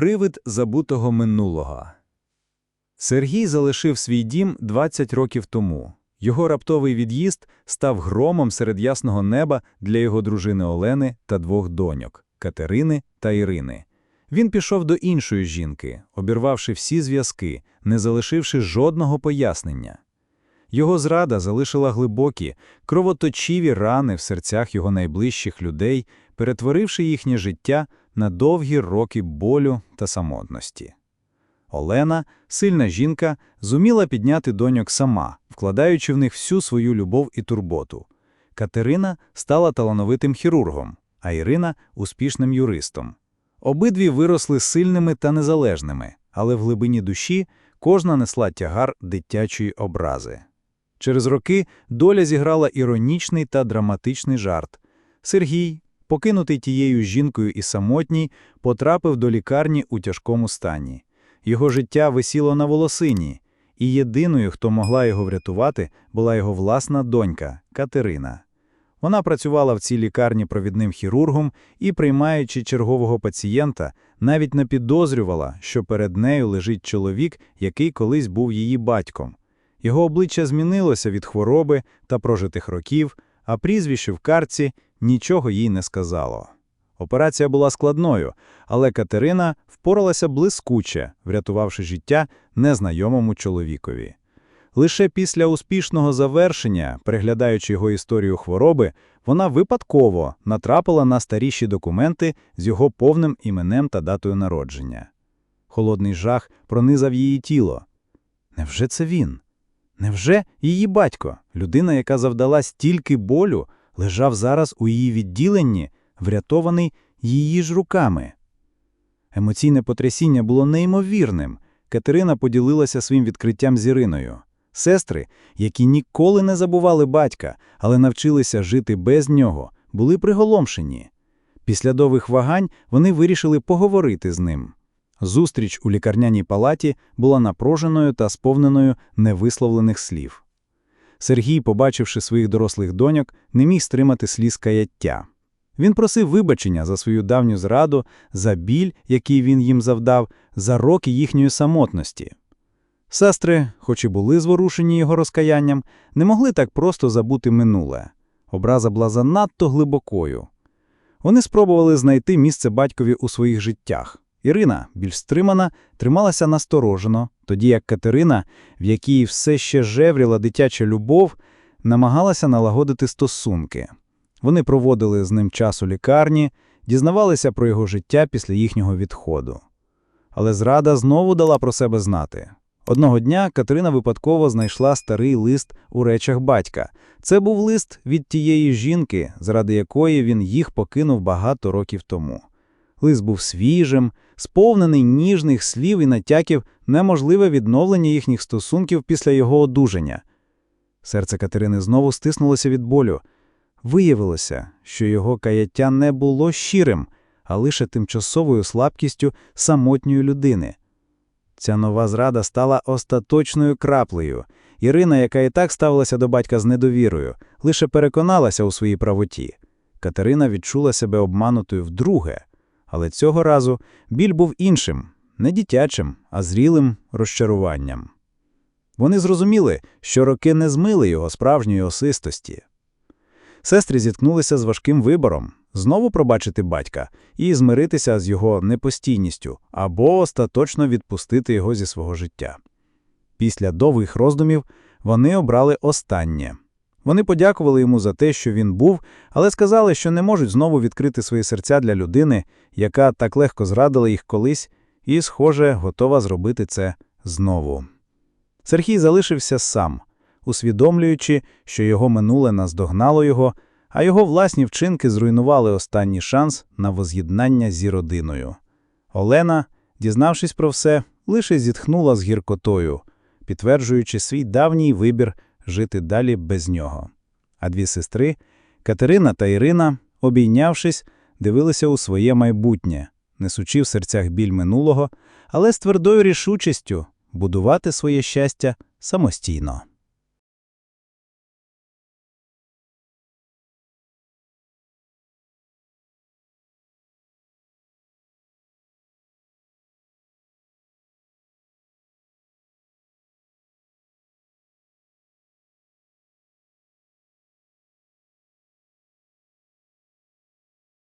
Привид забутого минулого. Сергій залишив свій дім 20 років тому. Його раптовий від'їзд став громом серед ясного неба для його дружини Олени та двох доньок Катерини та Ірини. Він пішов до іншої жінки, обірвавши всі зв'язки, не залишивши жодного пояснення. Його зрада залишила глибокі, кровоточиві рани в серцях його найближчих людей, перетворивши їхнє життя на довгі роки болю та самотності. Олена, сильна жінка, зуміла підняти доньок сама, вкладаючи в них всю свою любов і турботу. Катерина стала талановитим хірургом, а Ірина успішним юристом. Обидві виросли сильними та незалежними, але в глибині душі кожна несла тягар дитячої образи. Через роки доля зіграла іронічний та драматичний жарт. Сергій, покинутий тією жінкою і самотній, потрапив до лікарні у тяжкому стані. Його життя висіло на волосині, і єдиною, хто могла його врятувати, була його власна донька Катерина. Вона працювала в цій лікарні провідним хірургом і, приймаючи чергового пацієнта, навіть не підозрювала, що перед нею лежить чоловік, який колись був її батьком. Його обличчя змінилося від хвороби та прожитих років, а прізвище в карці нічого їй не сказало. Операція була складною, але Катерина впоралася блискуче, врятувавши життя незнайомому чоловікові. Лише після успішного завершення, переглядаючи його історію хвороби, вона випадково натрапила на старіші документи з його повним іменем та датою народження. Холодний жах пронизав її тіло. Невже це він? Невже її батько, людина, яка завдала стільки болю, лежав зараз у її відділенні, врятований її ж руками? Емоційне потрясіння було неймовірним. Катерина поділилася своїм відкриттям з Іриною. Сестри, які ніколи не забували батька, але навчилися жити без нього, були приголомшені. Після довгих вагань вони вирішили поговорити з ним. Зустріч у лікарняній палаті була напруженою та сповненою невисловлених слів. Сергій, побачивши своїх дорослих доньок, не міг стримати сліз каяття. Він просив вибачення за свою давню зраду, за біль, який він їм завдав, за роки їхньої самотності. Сестри, хоч і були зворушені його розкаянням, не могли так просто забути минуле. Образа була занадто глибокою. Вони спробували знайти місце батькові у своїх життях. Ірина, більш стримана, трималася насторожено, тоді як Катерина, в якій все ще жевріла дитяча любов, намагалася налагодити стосунки. Вони проводили з ним час у лікарні, дізнавалися про його життя після їхнього відходу. Але зрада знову дала про себе знати. Одного дня Катерина випадково знайшла старий лист у речах батька. Це був лист від тієї жінки, заради якої він їх покинув багато років тому. Лист був свіжим, сповнений ніжних слів і натяків, неможливе відновлення їхніх стосунків після його одужання. Серце Катерини знову стиснулося від болю. Виявилося, що його каяття не було щирим, а лише тимчасовою слабкістю самотньої людини. Ця нова зрада стала остаточною краплею. Ірина, яка і так ставилася до батька з недовірою, лише переконалася у своїй правоті. Катерина відчула себе обманутою вдруге, але цього разу біль був іншим, не дитячим, а зрілим розчаруванням. Вони зрозуміли, що роки не змили його справжньої осистості. Сестри зіткнулися з важким вибором знову пробачити батька і змиритися з його непостійністю або остаточно відпустити його зі свого життя. Після довгих роздумів вони обрали останнє. Вони подякували йому за те, що він був, але сказали, що не можуть знову відкрити свої серця для людини, яка так легко зрадила їх колись, і, схоже, готова зробити це знову. Сергій залишився сам, усвідомлюючи, що його минуле наздогнало його, а його власні вчинки зруйнували останній шанс на воз'єднання зі родиною. Олена, дізнавшись про все, лише зітхнула з гіркотою, підтверджуючи свій давній вибір жити далі без нього. А дві сестри, Катерина та Ірина, обійнявшись, дивилися у своє майбутнє, несучи в серцях біль минулого, але з твердою рішучістю будувати своє щастя самостійно.